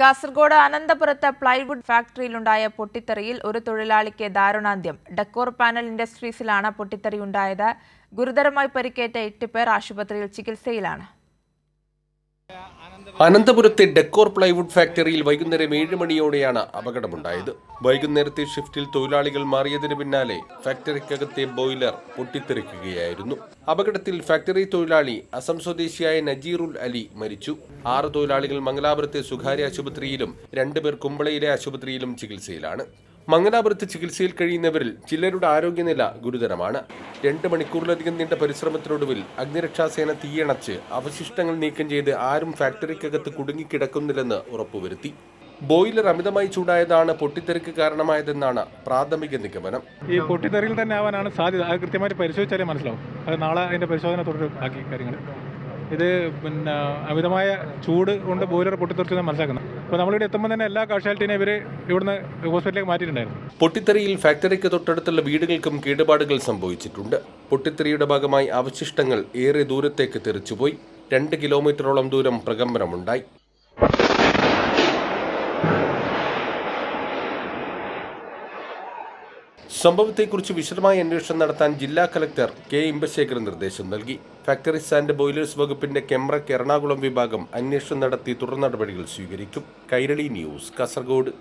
Kasaragod അനന്തപുരത്ത് plywood ഫാക്ടറിയിലുണ്ടായ പൊട്ടിത്തെറിയിൽ ഒരു തൊഴിലാളിക്ക് ദാരുണാന്ത്യം. ഡെക്കോർ പാനൽ ഇൻഡസ്ട്രീസിലാണ് പൊട്ടിത്തെറി ഉണ്ടായത്. ഗുരുതരമായി പരിക്കേറ്റ എട്ട് പേർ ആശുപത്രിയിൽ ചികിത്സയിലാണ്. അനന്തപുരത്തെ ഡെക്കോർ പ്ലൈവുഡ് ഫാക്ടറിയിൽ വൈകുന്നേരം ഏഴ് മണിയോടെയാണ് അപകടമുണ്ടായത്. വൈകുന്നേരത്തെ ഷിഫ്റ്റിൽ തൊഴിലാളികൾ മാറിയതിന് പിന്നാലെ ഫാക്ടറിക്കകത്തെ ബോയിലർ പൊട്ടിത്തെറിക്കുകയായിരുന്നു. അപകടത്തിൽ ഫാക്ടറി തൊഴിലാളി അസം സ്വദേശിയായ നജീറുൽ അലി മരിച്ചു. ആറ് തൊഴിലാളികൾ മംഗലാപുരത്തെ സ്വകാര്യ ആശുപത്രിയിലും രണ്ടുപേർ കുമ്പളയിലെ ആശുപത്രിയിലും ചികിത്സയിലാണ്. മംഗലാപുരത്ത് ചികിത്സയിൽ കഴിയുന്നവരിൽ ചിലരുടെ ആരോഗ്യനില ഗുരുതരമാണ്. രണ്ട് മണിക്കൂറിലധികം നീണ്ട പരിശ്രമത്തിനൊടുവിൽ അഗ്നിരക്ഷാസേന തീയണച്ച് അവശിഷ്ടങ്ങൾ നീക്കം ചെയ്ത് ആരും ഫാക്ടറിക്കകത്ത് കുടുങ്ങിക്കിടക്കുന്നില്ലെന്ന് ഉറപ്പുവരുത്തി. ബോയിലർ അമിതമായി ചൂടായതാണ് പൊട്ടിത്തെറിക്ക് കാരണമായതെന്നാണ് പ്രാഥമിക നിഗമനം. ഈ പൊട്ടിത്തെറിയിൽ തന്നെ ആവാനാണ് സാധ്യത. കൃത്യമായിട്ട് പരിശോധിച്ചാലേ മനസ്സിലാവും. അത് നാളെ അതിന്റെ പരിശോധന തുടരും ബാക്കി കാര്യങ്ങൾ ഇത് പിന്നെ അമിതമായ ചൂട് കൊണ്ട് ബോയിലർ പൊട്ടിത്തെറിച്ചത് മനസ്സിലാക്കുന്നത് അപ്പോൾ നമ്മളിവിടെ എത്തുമ്പോൾ തന്നെ എല്ലാ കാഷ്വാലിറ്റീനെ ഇവർ ഇവിടുന്ന് ഹോസ്പിറ്റലിലേക്ക് മാറ്റിയിട്ടുണ്ടായിരുന്നു. പൊട്ടിത്തെറിയിൽ ഫാക്ടറിക്ക് തൊട്ടടുത്തുള്ള വീടുകൾക്കും കേടുപാടുകൾ സംഭവിച്ചിട്ടുണ്ട്. പൊട്ടിത്തെറിയുടെ ഭാഗമായി അവശിഷ്ടങ്ങൾ ഏറെ ദൂരത്തേക്ക് തെറിച്ചുപോയി. രണ്ട് കിലോമീറ്ററോളം ദൂരം പ്രകമ്പനമുണ്ടായി. സംഭവത്തെക്കുറിച്ച് വിശദമായ അന്വേഷണം നടത്താൻ ജില്ലാ കലക്ടർ കെ ഇമ്പശേഖർ നിർദ്ദേശം നൽകി. ഫാക്ടറീസ് ആൻഡ് ബോയിലേഴ്സ് വകുപ്പിന്റെ കെമ്രക്ക് എറണാകുളം വിഭാഗം അന്വേഷണം നടത്തി തുടർ നടപടികൾ സ്വീകരിക്കും. കൈരളി ന്യൂസ് കാസർഗോഡ്.